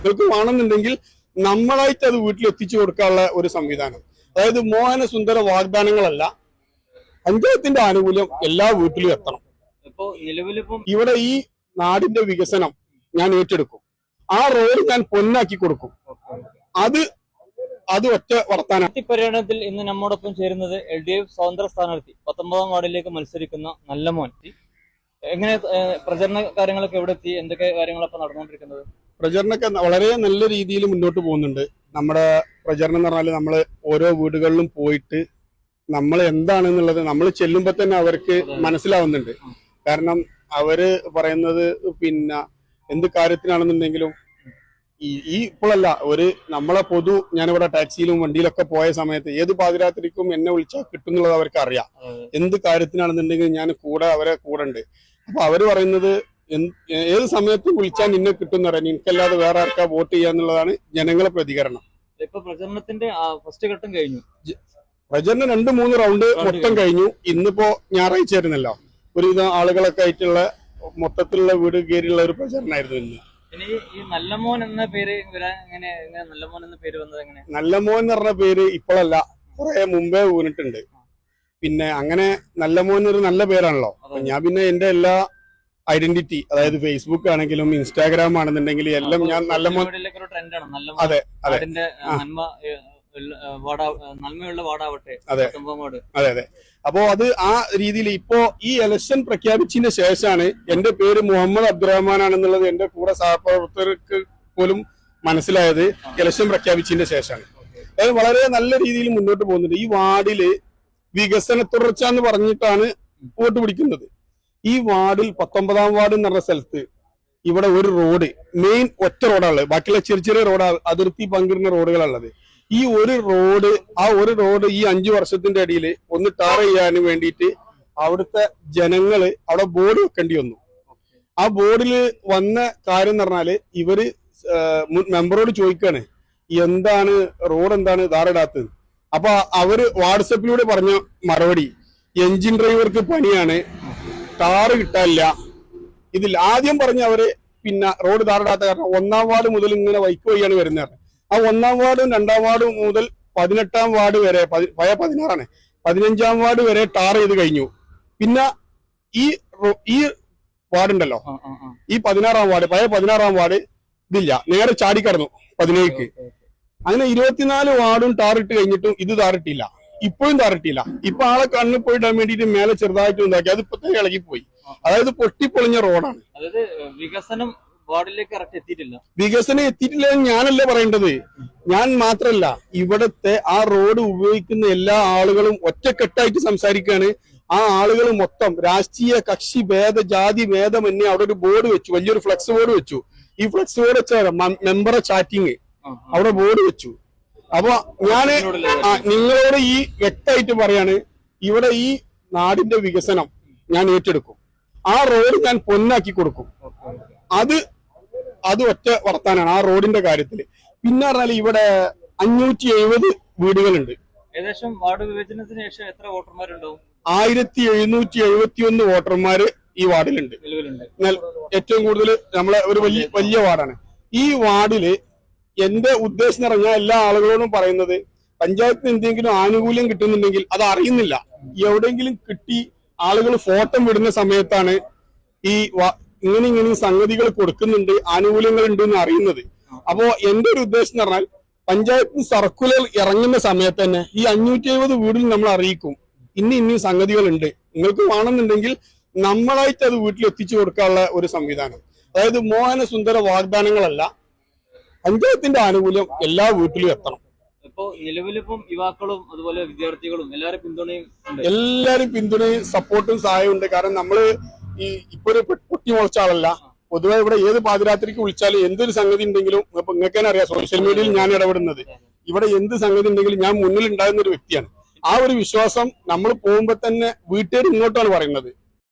നിങ്ങൾക്ക് വേണമെന്നുണ്ടെങ്കിൽ നമ്മളായിട്ട് അത് വീട്ടിൽ എത്തിച്ചു കൊടുക്കാനുള്ള ഒരു സംവിധാനം. അതായത് മോഹന സുന്ദര വാഗ്ദാനങ്ങളല്ല പഞ്ചായത്തിന്റെ ആനുകൂല്യം എല്ലാ വീട്ടിലും എത്തണം. ഇവിടെ ഈ നാടിന്റെ വികസനം ഞാൻ ഏറ്റെടുക്കും. ആ റോഡ് ഞാൻ പൊന്നാക്കി കൊടുക്കും. അത് അത് ഒറ്റ വർത്താനം. പര്യടനത്തിൽ ഇന്ന് നമ്മോടൊപ്പം ചേരുന്നത് എൽ ഡി എഫ് സ്വതന്ത്ര സ്ഥാനാർത്ഥി പത്തൊമ്പതാം വാർഡിലേക്ക് മത്സരിക്കുന്ന നല്ല മോൻ. എങ്ങനെ പ്രചരണ കാര്യങ്ങളൊക്കെ എവിടെ എത്തി എന്തൊക്കെ കാര്യങ്ങളൊക്കെ നടന്നുകൊണ്ടിരിക്കുന്നത്? പ്രചരണമൊക്കെ വളരെ നല്ല രീതിയിൽ മുന്നോട്ട് പോകുന്നുണ്ട്. നമ്മുടെ പ്രചരണം എന്ന് പറഞ്ഞാൽ നമ്മൾ ഓരോ വീടുകളിലും പോയിട്ട് നമ്മൾ എന്താണെന്നുള്ളത് നമ്മൾ ചെല്ലുമ്പോൾ തന്നെ അവർക്ക് മനസ്സിലാവുന്നുണ്ട്. കാരണം അവർ പറയുന്നത് പിന്നെ എന്ത് കാര്യത്തിനാണെന്നുണ്ടെങ്കിലും ഈ ഈ ഇപ്പോഴല്ല ഒരു നമ്മളെ പൊതു ഞാനിവിടെ ടാക്സിയിലും വണ്ടിയിലൊക്കെ പോയ സമയത്ത് ഏത് പാതിരാത്രിക്കും എന്നെ വിളിച്ചാൽ കിട്ടും എന്നുള്ളത് അവർക്ക് അറിയാം. എന്ത് കാര്യത്തിനാണെന്നുണ്ടെങ്കിൽ ഞാൻ കൂടെ അവരെ കൂടെ ഉണ്ട്. അപ്പൊ അവർ പറയുന്നത് ഏത് സമയത്തും വിളിച്ചാൽ നിന്നെ കിട്ടും പറയാൻ എനിക്കല്ലാതെ വേറെ ആർക്കാ വോട്ട് ചെയ്യാന്നുള്ളതാണ് ജനങ്ങളെ പ്രതികരണം. ഇപ്പൊ പ്രചരണത്തിന്റെ ഫസ്റ്റ് ഘട്ടം കഴിഞ്ഞു. പ്രചരണം രണ്ട് മൂന്ന് റൗണ്ട് മൊത്തം കഴിഞ്ഞു. ഇന്നിപ്പോ ഞായറാഴ്ച ആയിരുന്നല്ലോ. ഒരുവിധം ആളുകളൊക്കെ ആയിട്ടുള്ള മൊത്തത്തിലുള്ള വീട് കയറിയുള്ള ഒരു പ്രചരണമായിരുന്നു ഇന്ന്. ഇനി ഈ നല്ലമോൻ എന്ന പേര് എങ്ങനെ? നല്ലമോൻ എന്ന പേര് വന്നത് എങ്ങനെ? നല്ല മോൻ എന്ന് പറഞ്ഞ പേര് ഇപ്പോഴല്ല. കുറെ മുമ്പേ വീണിട്ടുണ്ട് പിന്നെ അങ്ങനെ നല്ല മോൻ ഒരു നല്ല പേരാണല്ലോ. ഞാൻ പിന്നെ എന്റെ എല്ലാ ഐഡന്റിറ്റി അതായത് ഫേസ്ബുക്ക് ആണെങ്കിലും ഇൻസ്റ്റാഗ്രാം ആണെന്നുണ്ടെങ്കിൽ എല്ലാം ഞാൻ നല്ല അതെ, അതെ. നന്മയുള്ള വാർഡാവട്ടെ അതെ. അതെ അതെ. അപ്പോ അത് ആ രീതിയിൽ ഇപ്പോ ഈ എലക്ഷൻ പ്രഖ്യാപിച്ചതിന് ശേഷമാണ് എന്റെ പേര് മുഹമ്മദ് അബ്ദുറഹ്മാൻ ആണെന്നുള്ളത് എന്റെ കൂടെ സഹപ്രവർത്തകർക്ക് പോലും മനസ്സിലായത് ഇലക്ഷൻ പ്രഖ്യാപിച്ചതിന്റെ ശേഷമാണ്. അതായത് വളരെ നല്ല രീതിയിൽ മുന്നോട്ട് പോകുന്നുണ്ട്. ഈ വാർഡിൽ വികസന തുടർച്ച എന്ന് പറഞ്ഞിട്ടാണ് വോട്ട് പിടിക്കുന്നത്. ഈ വാർഡിൽ പത്തൊമ്പതാം വാർഡ് എന്ന് പറഞ്ഞ സ്ഥലത്ത് ഇവിടെ ഒരു റോഡ് മെയിൻ ഒറ്റ റോഡാണ് ബാക്കിയുള്ള ചെറിയ ചെറിയ റോഡ് അതിർത്തി പങ്കിടുന്ന റോഡുകളുള്ളത് ഈ ഒരു റോഡ് ആ ഒരു റോഡ് ഈ അഞ്ചു വർഷത്തിന്റെ അടിയിൽ ഒന്ന് ടാർ ചെയ്യാൻ വേണ്ടിയിട്ട് അവിടുത്തെ ജനങ്ങൾ അവിടെ ബോർഡ് വെക്കേണ്ടി വന്നു. ആ ബോർഡിൽ വന്ന കാര്യം എന്ന് പറഞ്ഞാൽ ഇവർ മെമ്പറോട് ചോദിക്കാണ് എന്താണ് റോഡ് എന്താണ് ധാറിടാത്തത് അപ്പൊ അവർ വാട്സപ്പിലൂടെ പറഞ്ഞ മറുപടി എഞ്ചിൻ ഡ്രൈവർക്ക് പണിയാണ് ടാറ് കിട്ടാനില്ല. ഇതിൽ ആദ്യം പറഞ്ഞ അവർ പിന്നെ റോഡ് ധാറിടാത്ത കാരണം ഒന്നാം വാർഡ് മുതൽ ഇങ്ങനെ വൈക്ക് വഴിയാണ് വരുന്നത് ആ ഒന്നാം വാർഡും രണ്ടാം വാർഡും മുതൽ പതിനെട്ടാം വാർഡ് വരെ പഴയ പതിനാറാണ്. പതിനഞ്ചാം വാർഡ് വരെ ടാർ ചെയ്ത് കഴിഞ്ഞു. പിന്നെ ഈ ഈ വാർഡ് ഉണ്ടല്ലോ. ഈ പതിനാറാം വാർഡ് പഴയ പതിനാറാം വാർഡ് ഇതില്ല. നേരെ ചാടിക്കടന്നു പതിനേഴ് അങ്ങനെ ഇരുപത്തിനാല് വാർഡും ടാറിട്ട് കഴിഞ്ഞിട്ടും ഇത് ടാറിട്ടില്ല ഇപ്പോഴും തരട്ടിയില്ല. ഇപ്പൊ ആളെ കണ്ണിൽ പോയിടാൻ വേണ്ടിയിട്ട് മേലെ ചെറുതായിട്ട് ഉണ്ടാക്കി. അത് ഇപ്പൊ തന്നെ പോയി. അതായത് പൊട്ടിപ്പൊളിഞ്ഞ റോഡാണ്. അതായത് വികസനം വാർഡിലേക്ക് കറക്റ്റ് എത്തിയിട്ടില്ല. വികസനം എത്തിയിട്ടില്ല എന്ന് ഞാനല്ല പറയേണ്ടത്. ഞാൻ മാത്രല്ല ഇവിടത്തെ ആ റോഡ് ഉപയോഗിക്കുന്ന എല്ലാ ആളുകളും ഒറ്റക്കെട്ടായിട്ട് സംസാരിക്കുകയാണ്. ആ ആളുകൾ മൊത്തം രാഷ്ട്രീയ കക്ഷി ഭേദ ജാതി ഭേദമന്യേ അവിടെ ഒരു ബോർഡ് വെച്ചു. വലിയൊരു ഫ്ലെക്സ് ബോർഡ് വെച്ചു. ഈ ഫ്ലെക്സ് ബോർഡ് വെച്ച മെമ്പറെ ചാറ്റിങ്. അവിടെ ബോർഡ് വെച്ചു. അപ്പൊ ഞാൻ നിങ്ങളോട് ഈ വ്യക്തമായിട്ട് പറയാണ് ഇവിടെ ഈ നാടിന്റെ വികസനം ഞാൻ ഏറ്റെടുക്കും. ആ റോഡ് ഞാൻ പൊന്നാക്കി കൊടുക്കും. അത് അത് ഒറ്റ വർത്താനാണ് ആ റോഡിന്റെ കാര്യത്തിൽ പിന്നെ പറഞ്ഞാൽ ഇവിടെ അഞ്ഞൂറ്റി എഴുപത് വീടുകളുണ്ട്. ഏകദേശം വാർഡ് വിഭജനത്തിന് ശേഷം എത്ര വോട്ടർമാരുണ്ടാവും? ആയിരത്തി എഴുന്നൂറ്റി എഴുപത്തി ഒന്ന് വോട്ടർമാര് ഈ വാർഡിലുണ്ട്. എന്നാൽ ഏറ്റവും കൂടുതൽ നമ്മളെ ഒരു വലിയ വലിയ വാർഡാണ്. ഈ വാർഡിൽ എന്റെ ഉദ്ദേശം എന്ന് പറഞ്ഞാൽ എല്ലാ ആളുകളോടും പറയുന്നത് പഞ്ചായത്തിന് എന്തെങ്കിലും ആനുകൂല്യം കിട്ടുന്നുണ്ടെങ്കിൽ അത് അറിയുന്നില്ല. എവിടെയെങ്കിലും കിട്ടി ആളുകൾ ഫോട്ടം വിടുന്ന സമയത്താണ് ഈ ഇങ്ങനെ ഇങ്ങനെ സംഗതികൾ കൊടുക്കുന്നുണ്ട് ആനുകൂല്യങ്ങൾ ഉണ്ട് എന്ന് അറിയുന്നത്. അപ്പോ എന്റെ ഒരു ഉദ്ദേശം എന്ന് പറഞ്ഞാൽ പഞ്ചായത്തിന് സർക്കുലർ ഇറങ്ങുന്ന സമയത്ത് തന്നെ ഈ അഞ്ഞൂറ്റി എഴുപത് വീടിൽ നമ്മൾ അറിയിക്കും. ഇനി ഇനി സംഗതികൾ ഉണ്ട് നിങ്ങൾക്ക് വേണമെന്നുണ്ടെങ്കിൽ നമ്മളായിട്ട് അത് വീട്ടിൽ എത്തിച്ചു കൊടുക്കാനുള്ള ഒരു സംവിധാനം. അതായത് മോഹന സുന്ദര വാഗ്ദാനങ്ങളല്ല പഞ്ചായത്തിന്റെ ആനുകൂല്യം എല്ലാ വീട്ടിലും എത്തണം. ഇപ്പോ നിലവിലിപ്പം യുവാക്കളും അതുപോലെ വിദ്യാർത്ഥികളും എല്ലാവരും പിന്തുണയും എല്ലാവരും എല്ലാരും പിന്തുണയും സപ്പോർട്ടും സഹായവും ഉണ്ട്. കാരണം നമ്മൾ ഈ ഇപ്പൊ ഒരു പൊട്ടി മുളച്ച ആളല്ല. പൊതുവെ ഇവിടെ ഏത് പാതിരാത്രിക്ക് വിളിച്ചാലും എന്തൊരു സംഗതി ഉണ്ടെങ്കിലും ഇപ്പൊ നിങ്ങൾക്ക് തന്നെ അറിയാം സോഷ്യൽ മീഡിയയിൽ ഞാൻ ഇടപെടുന്നത്. ഇവിടെ എന്ത് സംഗതി ഉണ്ടെങ്കിലും ഞാൻ മുന്നിൽ ഉണ്ടാകുന്ന ഒരു വ്യക്തിയാണ്. ആ ഒരു വിശ്വാസം നമ്മൾ പോകുമ്പോ തന്നെ വീട്ടുകാർ ഇങ്ങോട്ടാണ് പറയുന്നത്.